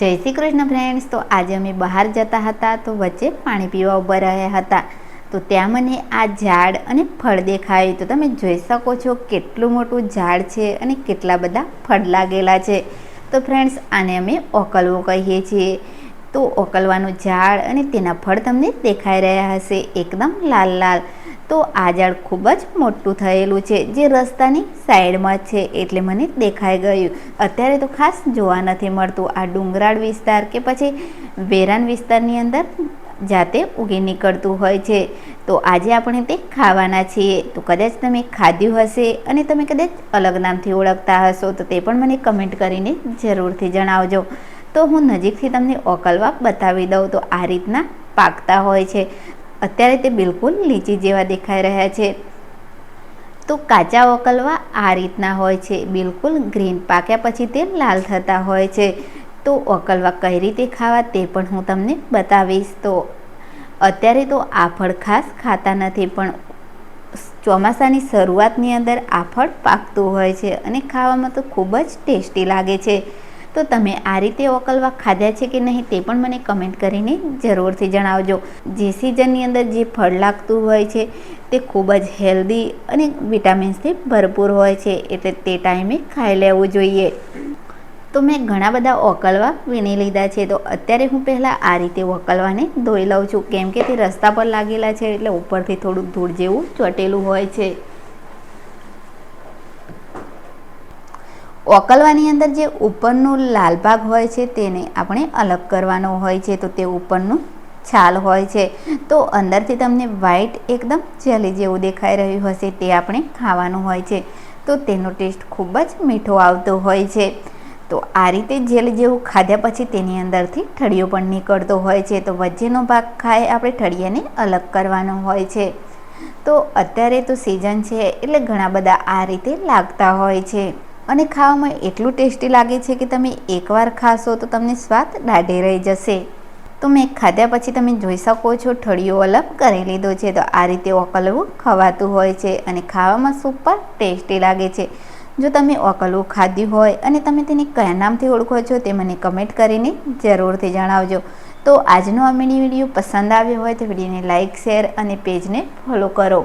જય શ્રી કૃષ્ણ ફ્રેન્ડ્સ તો આજે અમે બહાર જતા હતા તો વચ્ચે પાણી પીવા ઊભા રહ્યા હતા. તો ત્યાં મને આ ઝાડ અને ફળ દેખાયું. તો તમે જોઈ શકો છો કેટલું મોટું ઝાડ છે અને કેટલા બધા ફળ લાગેલા છે. તો ફ્રેન્ડ્સ આને અમે ઓકલવો કહીએ છીએ. તો ઓકલવાનું ઝાડ અને તેના ફળ તમને દેખાઈ રહ્યા હશે. એકદમ લાલ લાલ. તો આ ઝાડ ખૂબ જ મોટું થયેલું છે, જે રસ્તાની સાઈડમાં છે એટલે મને દેખાઈ ગયું. અત્યારે તો ખાસ જોવા નથી મળતું. આ ડુંગરાળ વિસ્તાર કે પછી વેરાન વિસ્તારની અંદર જાતે ઉગી નીકળતું હોય છે. તો આજે આપણે તે ખાવાના છીએ. તો કદાચ તમે ખાધ્યું હશે અને તમે કદાચ અલગ નામથી ઓળખતા હશો, તો તે પણ મને કમેન્ટ કરીને જરૂરથી જણાવજો. તો હું નજીકથી તમને ઓકલવા બતાવી દઉં. તો આ રીતના પાકતા હોય છે. અત્યારે તે બિલકુલ લીચી જેવા દેખાઈ રહ્યા છે. તો કાચા ઓકલવા આ રીતના હોય છે. બિલકુલ ગ્રીન પાક્યા પછી તે લાલ થતા હોય છે. તો ઓકલવા કઈ રીતે ખાવા તે પણ હું તમને બતાવીશ. તો અત્યારે તો આ ફળ ખાસ ખાતા નથી, પણ ચોમાસાની શરૂઆતની અંદર આ ફળ પાકતું હોય છે અને ખાવામાં તો ખૂબ જ ટેસ્ટી લાગે છે. તો તમે આ રીતે ઓકલવા ખાધા છે કે નહીં તે પણ મને કમેન્ટ કરીને જરૂરથી જણાવજો. જે સિઝનની અંદર જે ફળ લાગતું હોય છે તે ખૂબ જ હેલ્ધી અને વિટામિન્સથી ભરપૂર હોય છે એટલે તે ટાઈમે ખાઈ લેવું જોઈએ. તો મેં ઘણા બધા ઓકલવા વીણી લીધા છે તો અત્યારે હું પહેલાં આ રીતે ઓકલવાને ધોઈ લઉં છું. કેમ કે તે રસ્તા પર લાગેલા છે એટલે ઉપરથી થોડુંક ધૂળ જેવું ચોટેલું હોય છે. ઓકલવાની અંદર જે ઉપરનું લાલ ભાગ હોય છે તેને આપણે અલગ કરવાનો હોય છે. તો તે ઉપરનું છાલ હોય છે. તો અંદરથી તમને વ્હાઈટ એકદમ જેલી જેવું દેખાઈ રહ્યું હશે તે આપણે ખાવાનું હોય છે. તો તેનો ટેસ્ટ ખૂબ જ મીઠો આવતો હોય છે. તો આ રીતે જેલ જેવું ખાધા પછી તેની અંદરથી ઠળિયો પણ નીકળતો હોય છે. તો વચ્ચેનો ભાગ ખાય આપણે ઠળિયાને અલગ કરવાનો હોય છે. તો અત્યારે તો સિઝન છે એટલે ઘણા બધા આ રીતે લાગતા હોય છે. અને ખાવામાં એટલું ટેસ્ટી લાગે છે કે તમે એકવાર ખાશો તો તમને સ્વાદ દાઢે રહી જશે. તો મેં ખાધા પછી તમે જોઈ શકો છો ઠળિયો અલગ કરી લીધો છે. તો આ રીતે ઓકલવું ખવાતું હોય છે અને ખાવામાં સુપર ટેસ્ટી લાગે છે. જો તમે ઓકલવું ખાધ્યું હોય અને તમે તેને કયા નામથી ઓળખો છો તે મને કમેન્ટ કરીને જરૂરથી જણાવજો. તો આજનો આ મિની વીડિયો પસંદ આવ્યો હોય તો વિડીયોને લાઇક શેર અને પેજને ફોલો કરો.